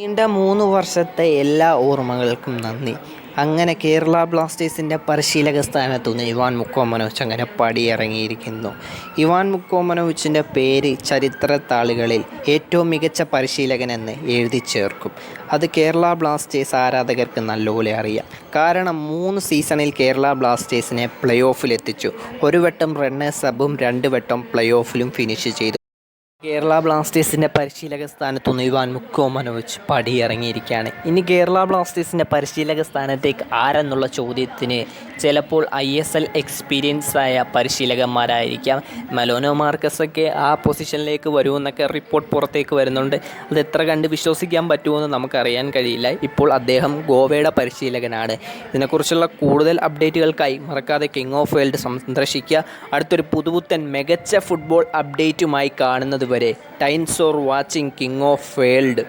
നീണ്ട മൂന്ന് വർഷത്തെ എല്ലാ ഓർമ്മകൾക്കും നന്ദി. അങ്ങനെ കേരള ബ്ലാസ്റ്റേഴ്സിന്റെ പരിശീലക സ്ഥാനത്തുനിന്ന് ഇവാൻ മുക്കോമനോവിച്ച് അങ്ങനെ പടിയിറങ്ങിയിരിക്കുന്നു. ഇവാൻ മുക്കോമനോവിച്ചിന്റെ പേര് ചരിത്രത്താളുകളിൽ ഏറ്റവും മികച്ച പരിശീലകനെന്ന് എഴുതി ചേർക്കും. അത് കേരള ബ്ലാസ്റ്റേഴ്സ് ആരാധകർക്ക് നല്ലപോലെ അറിയാം. കാരണം മൂന്ന് സീസണിൽ കേരള ബ്ലാസ്റ്റേഴ്സിനെ പ്ലേ ഓഫിലെത്തിച്ചു. ഒരു വട്ടം റണ്ണേഴ്സ് അപ്പും രണ്ട് വട്ടം പ്ലേ ഓഫിലും ഫിനിഷ് ചെയ്തു. കേരള ബ്ലാസ്റ്റേഴ്സിന്റെ പരിശീലക സ്ഥാനത്തുനിന്ന് ഇവാൻ മനോജ് പടിയിറങ്ങിയിരിക്കുകയാണ്. ഇനി കേരള ബ്ലാസ്റ്റേഴ്സിന്റെ പരിശീലക സ്ഥാനത്തേക്ക് ആരെന്നുള്ള ചോദ്യത്തിന് ചിലപ്പോൾ ഐ എസ് എൽ എക്സ്പീരിയൻസ് ആയ പരിശീലകന്മാരായിരിക്കാം. മലോനോ മാർക്കസൊക്കെ ആ പൊസിഷനിലേക്ക് വരുമെന്നൊക്കെ റിപ്പോർട്ട് പുറത്തേക്ക് വരുന്നുണ്ട്. അത് എത്ര കണ്ട് വിശ്വസിക്കാൻ പറ്റുമെന്ന് നമുക്കറിയാൻ കഴിയില്ല. ഇപ്പോൾ അദ്ദേഹം ഗോവയുടെ പരിശീലകനാണ്. ഇതിനെക്കുറിച്ചുള്ള കൂടുതൽ അപ്ഡേറ്റുകൾക്കായി മറക്കാതെ കിങ് ഓഫ് വേൾഡ് സന്ദർശിക്കുക. അടുത്തൊരു പുതുപുത്തൻ മികച്ച ഫുട്ബോൾ അപ്ഡേറ്റുമായി കാണുന്നത് വരെ times or watching king of world